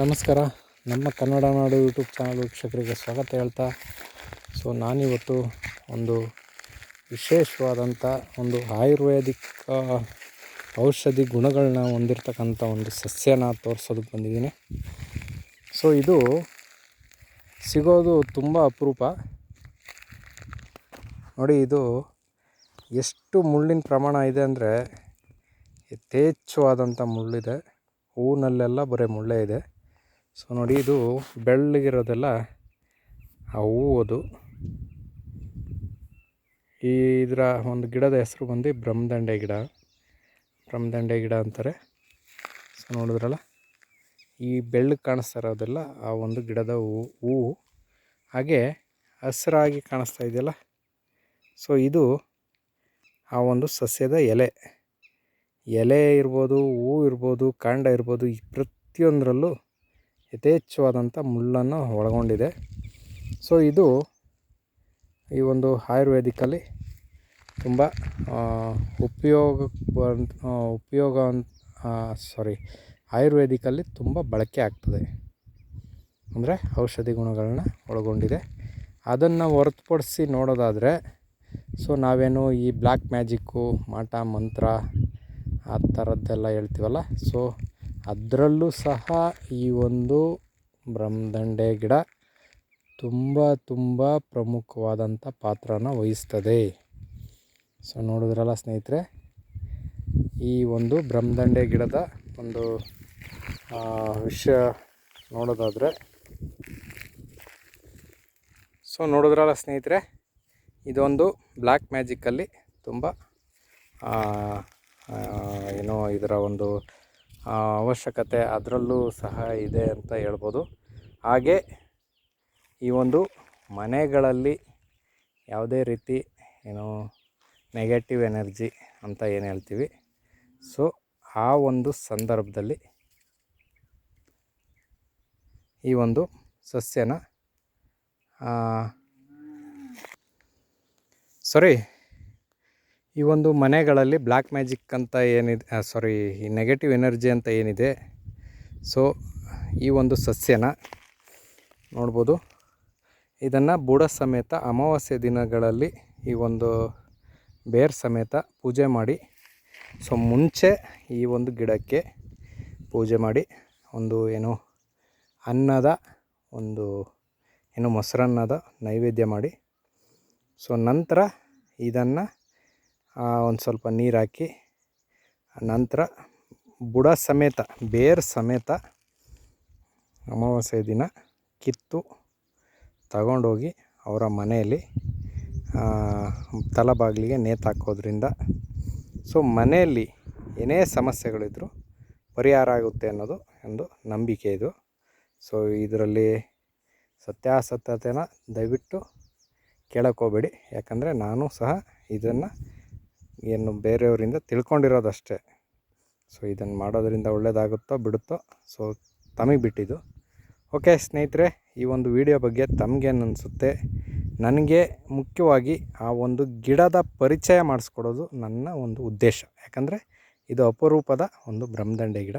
ನಮಸ್ಕಾರ. ನಮ್ಮ ಕನ್ನಡ ನಾಡು YouTube channel ವೀಕ್ಷಕರಿಗೆ ಸ್ವಾಗತ ಹೇಳ್ತಾ. ಸೊ, ನಾನಿವತ್ತು ಒಂದು ವಿಶೇಷವಾದಂಥ ಒಂದು ಆಯುರ್ವೇದಿಕ್ ಔಷಧಿ ಗುಣಗಳನ್ನ ಹೊಂದಿರತಕ್ಕಂಥ ಒಂದು ಸಸ್ಯನ ತೋರಿಸೋದಕ್ಕೆ ಬಂದಿದ್ದೀನಿ. ಸೊ, ಇದು ಸಿಗೋದು ತುಂಬ ಅಪರೂಪ. ನೋಡಿ, ಇದು ಎಷ್ಟು ಮುಳ್ಳಿನ ಪ್ರಮಾಣ ಇದೆ ಅಂದರೆ ಯಥೇಚ್ಛವಾದಂಥ ಮುಳ್ಳಿದೆ. ಹೂವಿನಲ್ಲೆಲ್ಲ ಬರೀ ಮುಳ್ಳೇ ಇದೆ. ಸೊ ನೋಡಿ, ಇದು ಬೆಳ್ಳಗಿರೋದೆಲ್ಲ ಆ ಹೂವು ಅದು. ಈ ಇದರ ಒಂದು ಗಿಡದ ಹೆಸರು ಬಂದು ಬ್ರಹ್ಮದಂಡೆ ಗಿಡ. ಬ್ರಹ್ಮದಂಡೆ ಗಿಡ ಅಂತಾರೆ. ಸೊ ನೋಡಿದ್ರಲ್ಲ, ಈ ಬೆಳ್ಳಗೆ ಕಾಣಿಸ್ತಾ ಇರೋದೆಲ್ಲ ಆ ಒಂದು ಗಿಡದ ಹೂವು ಹೂವು ಹಾಗೆ ಹಸಿರಾಗಿ ಕಾಣಿಸ್ತಾ ಇದೆಯಲ್ಲ, ಸೊ ಇದು ಆ ಒಂದು ಸಸ್ಯದ ಎಲೆ. ಎಲೆ ಇರ್ಬೋದು, ಹೂ ಇರ್ಬೋದು, ಕಾಂಡ ಇರ್ಬೋದು, ಈ ಪ್ರತಿಯೊಂದರಲ್ಲೂ ಯಥೇಚ್ಛವಾದಂಥ ಮುಳ್ಳನ್ನು ಒಳಗೊಂಡಿದೆ. ಸೊ, ಇದು ಈ ಒಂದು ಆಯುರ್ವೇದಿಕಲ್ಲಿ ತುಂಬ ಉಪಯೋಗ ಉಪಯೋಗ ಸಾರಿ ಆಯುರ್ವೇದಿಕಲ್ಲಿ ತುಂಬ ಬಳಕೆ ಆಗ್ತದೆ. ಅಂದರೆ ಔಷಧಿ ಗುಣಗಳನ್ನ ಒಳಗೊಂಡಿದೆ. ಅದನ್ನು ಹೊರತುಪಡಿಸಿ ನೋಡೋದಾದರೆ, ಸೊ, ನಾವೇನು ಈ ಬ್ಲ್ಯಾಕ್ ಮ್ಯಾಜಿಕ್ಕು, ಮಾಟ, ಮಂತ್ರ ಆ ಥರದ್ದೆಲ್ಲ ಹೇಳ್ತೀವಲ್ಲ, ಸೊ ಅದರಲ್ಲೂ ಸಹ ಈ ಒಂದು ಬ್ರಹ್ಮದಂಡೆ ಗಿಡ ತುಂಬ ತುಂಬ ಪ್ರಮುಖವಾದಂಥ ಪಾತ್ರನ ವಹಿಸ್ತದೆ. ಸೊ ನೋಡಿದ್ರಲ್ಲ ಸ್ನೇಹಿತರೆ, ಈ ಒಂದು ಬ್ರಹ್ಮದಂಡೆ ಗಿಡದ ಒಂದು ವಿಷಯ ನೋಡೋದಾದರೆ ಸೊ ನೋಡಿದ್ರಲ್ಲ ಸ್ನೇಹಿತರೆ, ಇದೊಂದು ಬ್ಲ್ಯಾಕ್ ಮ್ಯಾಜಿಕ್ಕಲ್ಲಿ ತುಂಬ ಏನೋ ಇದರ ಒಂದು ಅವಶ್ಯಕತೆ ಅದರಲ್ಲೂ ಸಹ ಇದೆ ಅಂತ ಹೇಳ್ಬೋದು. ಹಾಗೆ ಈ ಒಂದು ಮನೆಗಳಲ್ಲಿ ಯಾವುದೇ ರೀತಿ ಏನು ನೆಗೆಟಿವ್ ಎನರ್ಜಿ ಅಂತ ಏನು ಹೇಳ್ತೀವಿ. ಸೊ ಆ ಒಂದು ಸಂದರ್ಭದಲ್ಲಿ ಈ ಒಂದು ಸಸ್ಯನ ಸಾರಿ ಈ ಒಂದು ಮನೆಗಳಲ್ಲಿ ಬ್ಲ್ಯಾಕ್ ಮ್ಯಾಜಿಕ್ ಅಂತ ಏನಿದೆ ಸಾರಿ ಈ ನೆಗೆಟಿವ್ ಎನರ್ಜಿ ಅಂತ ಏನಿದೆ ಸೊ ಈ ಒಂದು ಸಸ್ಯನ ನೋಡ್ಬೋದು. ಇದನ್ನು ಬುಡ ಸಮೇತ ಅಮಾವಾಸ್ಯೆ ದಿನಗಳಲ್ಲಿ ಈ ಒಂದು ಬೇರ್ ಸಮೇತ ಪೂಜೆ ಮಾಡಿ ಸೊ ಮುಂಚೆ ಈ ಒಂದು ಗಿಡಕ್ಕೆ ಪೂಜೆ ಮಾಡಿ, ಒಂದು ಏನು ಅನ್ನದ, ಒಂದು ಏನು ಮೊಸರನ್ನದ ನೈವೇದ್ಯ ಮಾಡಿ ಸೊ ನಂತರ ಇದನ್ನು ಒಂದು ಸ್ವಲ್ಪ ನೀರು ಹಾಕಿ, ನಂತರ ಬುಡ ಸಮೇತ, ಬೇರ್ ಸಮೇತ ಅಮಾವಾಸ್ಯೆ ದಿನ ಕಿತ್ತು ತಗೊಂಡೋಗಿ ಅವರ ಮನೆಯಲ್ಲಿ ತಲಬಾಗಿಲಿಗೆ ನೇತಾಕೋದ್ರಿಂದ ಸೊ ಮನೆಯಲ್ಲಿ ಏನೇ ಸಮಸ್ಯೆಗಳಿದ್ದರೂ ಪರಿಹಾರ ಆಗುತ್ತೆ ಅನ್ನೋದು ಒಂದು ನಂಬಿಕೆ ಇದು. ಸೊ ಇದರಲ್ಲಿ ಸತ್ಯಾಸತ್ಯತೆನ ದಯವಿಟ್ಟು ಕೇಳಕ್ಕೆ ಹೋಗ್ಬೇಡಿ. ಯಾಕಂದರೆ ನಾನು ಸಹ ಇದನ್ನು ಏನು ಬೇರೆಯವರಿಂದ ತಿಳ್ಕೊಂಡಿರೋದಷ್ಟೇ. ಸೊ ಇದನ್ನು ಮಾಡೋದರಿಂದ ಒಳ್ಳೆಯದಾಗುತ್ತೋ ಬಿಡುತ್ತೋ ಸೊ ತಮಗೆ ಬಿಟ್ಟಿದ್ದು. ಓಕೆ ಸ್ನೇಹಿತರೆ, ಈ ಒಂದು ವಿಡಿಯೋ ಬಗ್ಗೆ ತಮಗೇನು ಅನಿಸುತ್ತೆ? ನನಗೆ ಮುಖ್ಯವಾಗಿ ಆ ಒಂದು ಗಿಡದ ಪರಿಚಯ ಮಾಡಿಸ್ಕೊಡೋದು ನನ್ನ ಒಂದು ಉದ್ದೇಶ. ಯಾಕಂದರೆ ಇದು ಅಪರೂಪದ ಒಂದು ಬ್ರಹ್ಮದಂಡೆ ಗಿಡ.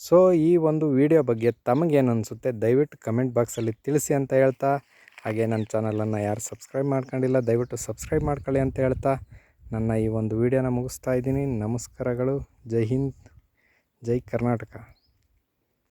ಸೊ ಈ ಒಂದು ವಿಡಿಯೋ ಬಗ್ಗೆ ತಮಗೇನು ಅನಿಸುತ್ತೆ? ದಯವಿಟ್ಟು ಕಮೆಂಟ್ ಬಾಕ್ಸಲ್ಲಿ ತಿಳಿಸಿ ಅಂತ ಹೇಳ್ತಾ. ಹಾಗೆ ನನ್ನ ಚಾನಲನ್ನು ಯಾರು ಸಬ್ಸ್ಕ್ರೈಬ್ ಮಾಡ್ಕೊಂಡಿಲ್ಲ, ದಯವಿಟ್ಟು ಸಬ್ಸ್ಕ್ರೈಬ್ ಮಾಡ್ಕೊಳ್ಳಿ ಅಂತ ಹೇಳ್ತಾ. ನನ್ನ ಈ ಒಂದು ವಿಡಿಯೋನ ಮುಗಿಸ್ತಾ ಇದ್ದೀನಿ. ನಮಸ್ಕಾರಗಳು. ಜೈ ಹಿಂದ್. ಜೈ ಕರ್ನಾಟಕ.